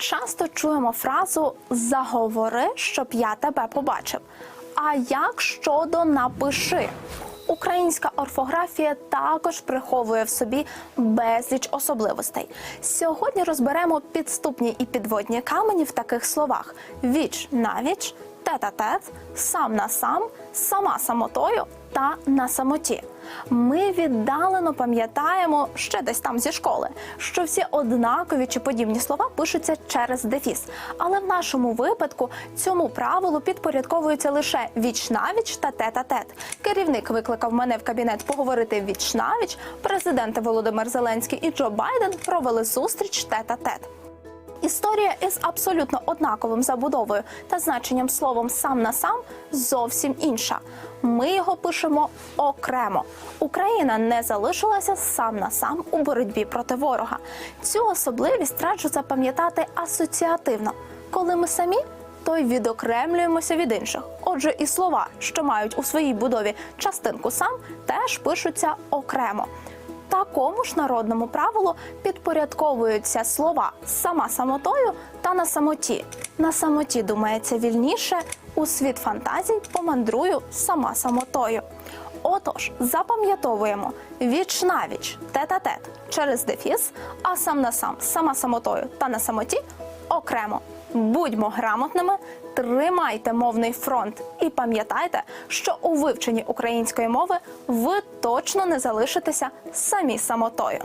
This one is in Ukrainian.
часто чуємо фразу заговори, щоб я тебе побачив. А як щодо напиши? Українська орфографія також приховує в собі безліч особливостей. Сьогодні розберемо підступні і підводні камені в таких словах: віч навіч, тет-а-тет, сам на сам, сама самотою та на самоті. Ми віддалено пам'ятаємо ще десь там зі школи, що всі однакові чи подібні слова пишуться через дефіс. Але в нашому випадку цьому правилу підпорядковуються лише віч-навіч та тет-а-тет. Керівник викликав мене в кабінет поговорити віч-навіч. Президенти Володимир Зеленський і Джо Байден провели зустріч тет-а-тет. Історія із абсолютно однаковим забудовою та значенням словом сам на сам зовсім інша. Ми його пишемо окремо. Україна не залишилася сам на сам у боротьбі проти ворога. Цю особливість раджу запам'ятати асоціативно. Коли ми самі, то й відокремлюємося від інших. Отже, і слова, що мають у своїй будові частинку сам, теж пишуться окремо. Такому ж народному правилу підпорядковуються слова сама самотою та на самоті. На самоті думається вільніше, у світ фантазій помандрую сама самотою. Отож, запам'ятовуємо віч навіч, тет-а-тет через дефіс, а сам на сам, сама самотою та на самоті окремо. Будьмо грамотними, тримайте мовний фронт і пам'ятайте, що у вивченні української мови ви точно не залишитеся самі самотою.